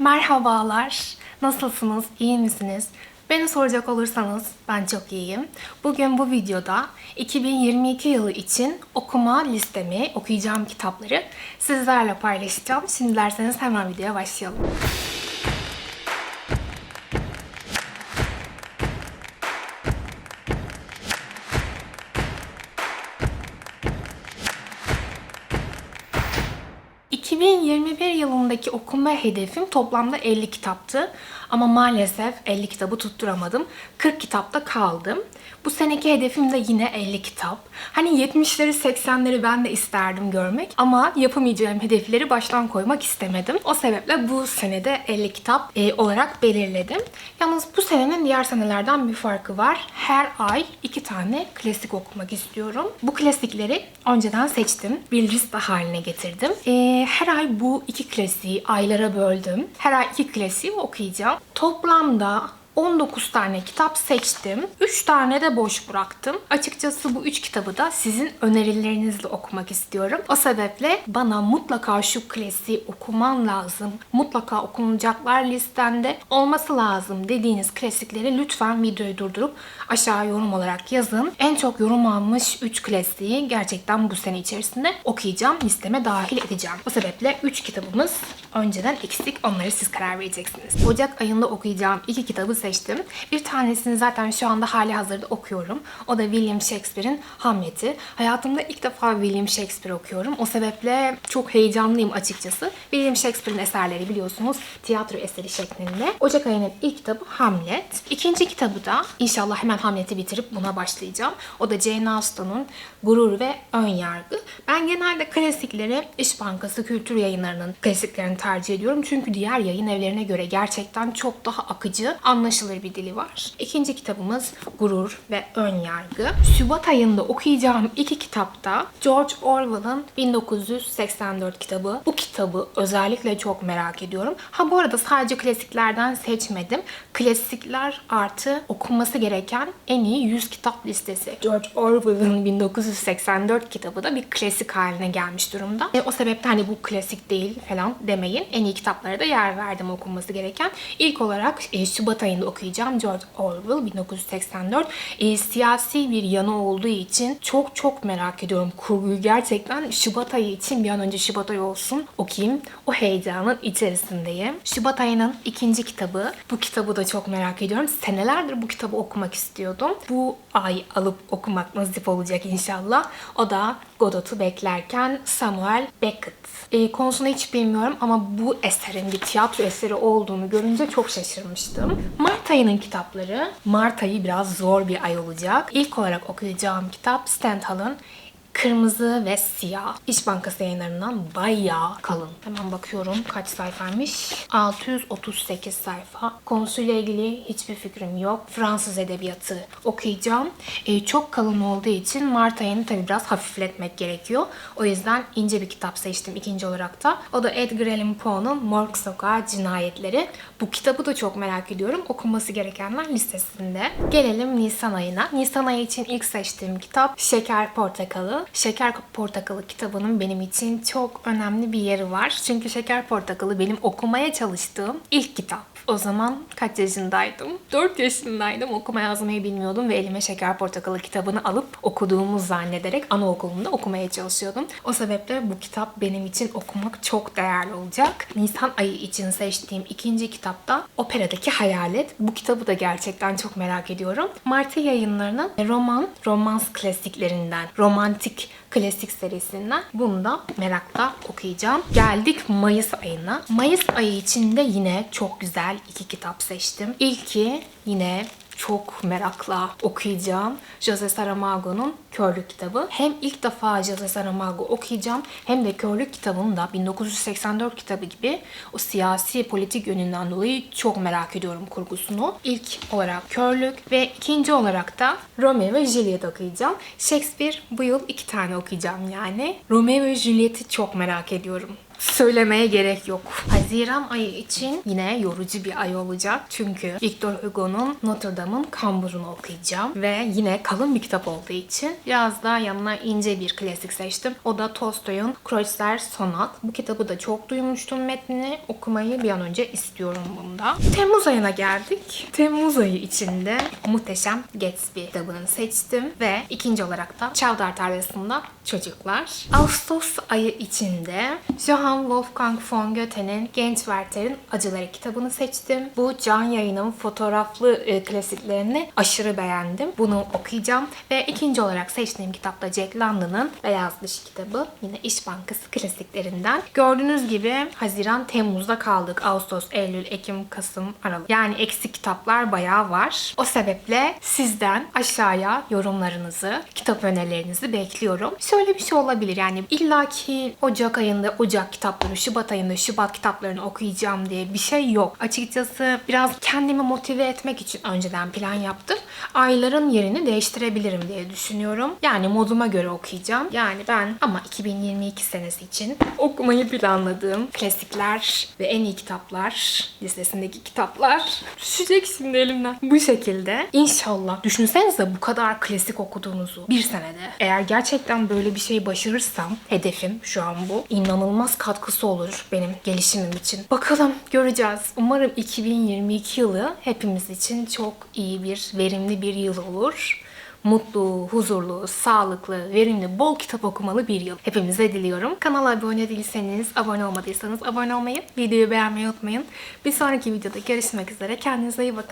Merhabalar. Nasılsınız? İyi misiniz? Beni soracak olursanız ben çok iyiyim. Bugün bu videoda 2022 yılı için okuma listemi, okuyacağım kitapları sizlerle paylaşacağım. Şimdi derseniz hemen videoya başlayalım. ...2021 yılındaki okuma hedefim toplamda 50 kitaptı. Ama maalesef 50 kitabı tutturamadım. 40 kitapta kaldım. Bu seneki hedefim de yine 50 kitap. Hani 70'leri 80'leri ben de isterdim görmek. Ama yapamayacağım hedefleri baştan koymak istemedim. O sebeple bu senede 50 kitap e, olarak belirledim. Yalnız bu senenin diğer senelerden bir farkı var. Her ay iki tane klasik okumak istiyorum. Bu klasikleri önceden seçtim. Bir liste haline getirdim. E, her ay bu iki klasiği aylara böldüm. Her ay iki klasiği okuyacağım. Toplamda 19 tane kitap seçtim. 3 tane de boş bıraktım. Açıkçası bu 3 kitabı da sizin önerilerinizle okumak istiyorum. O sebeple bana mutlaka şu klasiği okuman lazım. Mutlaka okunacaklar listende olması lazım dediğiniz klasikleri lütfen videoyu durdurup aşağı yorum olarak yazın. En çok yorum almış 3 klasiği gerçekten bu sene içerisinde okuyacağım. Listeme dahil edeceğim. O sebeple 3 kitabımız önceden eksik. Onları siz karar vereceksiniz. Ocak ayında okuyacağım 2 kitabı seçtim. Bir tanesini zaten şu anda hali hazırda okuyorum. O da William Shakespeare'in Hamlet'i. Hayatımda ilk defa William Shakespeare okuyorum. O sebeple çok heyecanlıyım açıkçası. William Shakespeare'in eserleri biliyorsunuz tiyatro eseri şeklinde. Ocak ayının ilk kitabı Hamlet. İkinci kitabı da inşallah hemen Hamlet'i bitirip buna başlayacağım. O da Jane Austen'un Gurur ve Ön Yargı. Ben genelde klasikleri İş Bankası Kültür Yayınları'nın klasiklerini tercih ediyorum. Çünkü diğer yayın evlerine göre gerçekten çok daha akıcı, anlaşılır bir dili var. İkinci kitabımız Gurur ve Ön Yargı. Şubat ayında okuyacağım iki kitapta George Orwell'ın 1984 kitabı. Bu kitabı özellikle çok merak ediyorum. Ha bu arada sadece klasiklerden seçmedim. Klasikler artı okunması gereken en iyi 100 kitap listesi. George Orwell'ın 1984 kitabı da bir klasik haline gelmiş durumda. E, o sebeple hani bu klasik değil falan demeyin. En iyi kitaplara da yer verdim okunması gereken. İlk olarak e, Şubat ayında okuyacağım George Orwell 1984. E, siyasi bir yanı olduğu için çok çok merak ediyorum kurguyu gerçekten Şubat ayı için bir an önce Şubat ayı olsun okuyayım. O heyecanın içerisindeyim. Şubat ayının ikinci kitabı. Bu kitabı da çok merak ediyorum. Senelerdir bu kitabı okumak istiyordum. Bu ay alıp okumak nasip olacak inşallah. O da Godot'u beklerken Samuel Beckett. E, konusunu hiç bilmiyorum ama bu eserin bir tiyatro eseri olduğunu görünce çok şaşırmıştım. Mart ayının kitapları. Mart ayı biraz zor bir ay olacak. İlk olarak okuyacağım kitap Stendhal'ın Kırmızı ve siyah. İş Bankası yayınlarından bayağı kalın. Hemen bakıyorum kaç sayfaymış. 638 sayfa. Konusuyla ilgili hiçbir fikrim yok. Fransız edebiyatı okuyacağım. Ee, çok kalın olduğu için Mart ayını tabii biraz hafifletmek gerekiyor. O yüzden ince bir kitap seçtim ikinci olarak da. O da Edgar Allan Poe'nun Morg Sokağı Cinayetleri. Bu kitabı da çok merak ediyorum. Okunması gerekenler listesinde. Gelelim Nisan ayına. Nisan ayı için ilk seçtiğim kitap Şeker Portakalı. Şeker Portakalı kitabının benim için çok önemli bir yeri var. Çünkü Şeker Portakalı benim okumaya çalıştığım ilk kitap. O zaman kaç yaşındaydım? 4 yaşındaydım. Okuma yazmayı bilmiyordum ve elime Şeker Portakalı kitabını alıp okuduğumu zannederek anaokulunda okumaya çalışıyordum. O sebeple bu kitap benim için okumak çok değerli olacak. Nisan ayı için seçtiğim ikinci kitapta Operadaki Hayalet. Bu kitabı da gerçekten çok merak ediyorum. Martı yayınlarının roman, romans klasiklerinden, romantik klasik serisinden bunu da merakla okuyacağım. Geldik Mayıs ayına. Mayıs ayı içinde yine çok güzel iki kitap seçtim. İlki yine çok merakla okuyacağım. Jose Saramago'nun Körlük kitabı. Hem ilk defa Jose Saramago okuyacağım hem de Körlük kitabını da 1984 kitabı gibi o siyasi politik yönünden dolayı çok merak ediyorum kurgusunu. İlk olarak Körlük ve ikinci olarak da Romeo ve Juliet okuyacağım. Shakespeare bu yıl iki tane okuyacağım yani. Romeo ve Juliet'i çok merak ediyorum söylemeye gerek yok. Haziran ayı için yine yorucu bir ay olacak. Çünkü Victor Hugo'nun Notre Dame'ın Kamburunu okuyacağım. Ve yine kalın bir kitap olduğu için biraz daha yanına ince bir klasik seçtim. O da Tolstoy'un Kreutzer Sonat. Bu kitabı da çok duymuştum metnini. Okumayı bir an önce istiyorum bunda. Temmuz ayına geldik. Temmuz ayı içinde Muhteşem Gatsby kitabını seçtim ve ikinci olarak da Çavdar Tarlası'nda Çocuklar. Ağustos ayı içinde Johann Wolfgang von Goethe'nin Genç Werther'in Acıları kitabını seçtim. Bu can yayının fotoğraflı e, klasiklerini aşırı beğendim. Bunu okuyacağım. Ve ikinci olarak seçtiğim kitap da Jack London'ın Beyaz Dış kitabı. Yine İş Bankası klasiklerinden. Gördüğünüz gibi Haziran, Temmuz'da kaldık. Ağustos, Eylül, Ekim, Kasım, Aralık. Yani eksik kitaplar bayağı var. O sebeple sizden aşağıya yorumlarınızı, kitap önerilerinizi bekliyorum. Şöyle bir şey olabilir yani illaki Ocak ayında Ocak kitapları, Şubat ayında Şubat kitaplarını okuyacağım diye bir şey yok. Açıkçası biraz kendimi motive etmek için önceden plan yaptım. Ayların yerini değiştirebilirim diye düşünüyorum. Yani moduma göre okuyacağım. Yani ben ama 2022 senesi için okumayı planladığım klasikler ve en iyi kitaplar listesindeki kitaplar düşecek şimdi elimden. Bu şekilde inşallah düşünsenize bu kadar klasik okuduğunuzu bir senede. Eğer gerçekten böyle bir şey başarırsam hedefim şu an bu. inanılmaz katkısı olur benim gelişimim için. Bakalım göreceğiz. Umarım 2022 yılı hepimiz için çok iyi bir, verimli bir yıl olur mutlu, huzurlu, sağlıklı, verimli, bol kitap okumalı bir yıl. Hepimize diliyorum. Kanala abone değilseniz, abone olmadıysanız abone olmayı, videoyu beğenmeyi unutmayın. Bir sonraki videoda görüşmek üzere. Kendinize iyi bakın.